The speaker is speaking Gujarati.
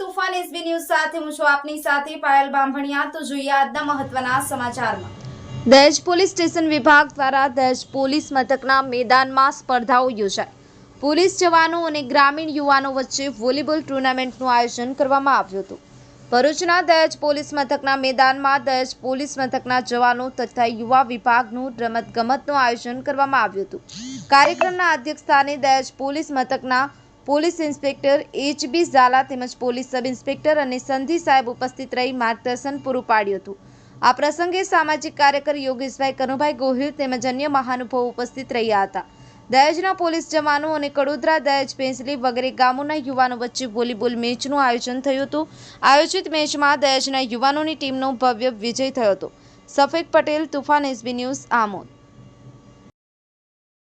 તુફાન એસબી ન્યૂઝ સાથે હું છું આપની સાથે પાયલ બામણિયા તો જોઈએ આજના મહત્વના સમાચારમાં. દહેજ પોલીસ સ્ટેશન વિભાગ દ્વારા દહેજ પોલીસ મથકના મેદાનમાં સ્પર્ધાઓ યોજાઈ. પોલીસ જવાનો અને ગ્રામીણ યુવાનો વચ્ચે વોલીબોલ ટુર્નામેન્ટનું આયોજન કરવામાં આવ્યું હતું. ભરૂચના દહેજ પોલીસ મથકના મેદાનમાં દહેજ પોલીસ મથકના જવાનો તથા યુવા વિભાગનું રમતગમતનું આયોજન કરવામાં આવ્યું હતું. કાર્યક્રમના અધ્યક્ષસ્થાને દહેજ પોલીસ મથકના પોલીસ ઇન્સ્પેક્ટર એચબી ઝાલા તેમજ પોલીસ સબ ઇન્સ્પેક્ટર અને સંધિ સાહેબ ઉપસ્થિત રહી માર્ગદર્શન પૂરું પાડ્યું હતું. આ પ્રસંગે સામાજિક કાર્યકર યોગેશભાઈ કનુભાઈ ગોહિલ તેમજ અન્ય મહાનુભાવો ઉપસ્થિત રહ્યા હતા. દહેજના પોલીસ જવાનો અને કડોદરા દહેજ પેન્સલી વગેરે ગામોના યુવાનો વચ્ચે વોલીબોલ મેચનું આયોજન થયું હતું. આયોજિત મેચમાં દહેજના યુવાનોની ટીમનો ભવ્ય વિજય થયો હતો. સફેદ પટેલ, તુફાન એસબી ન્યૂઝ આમોદ.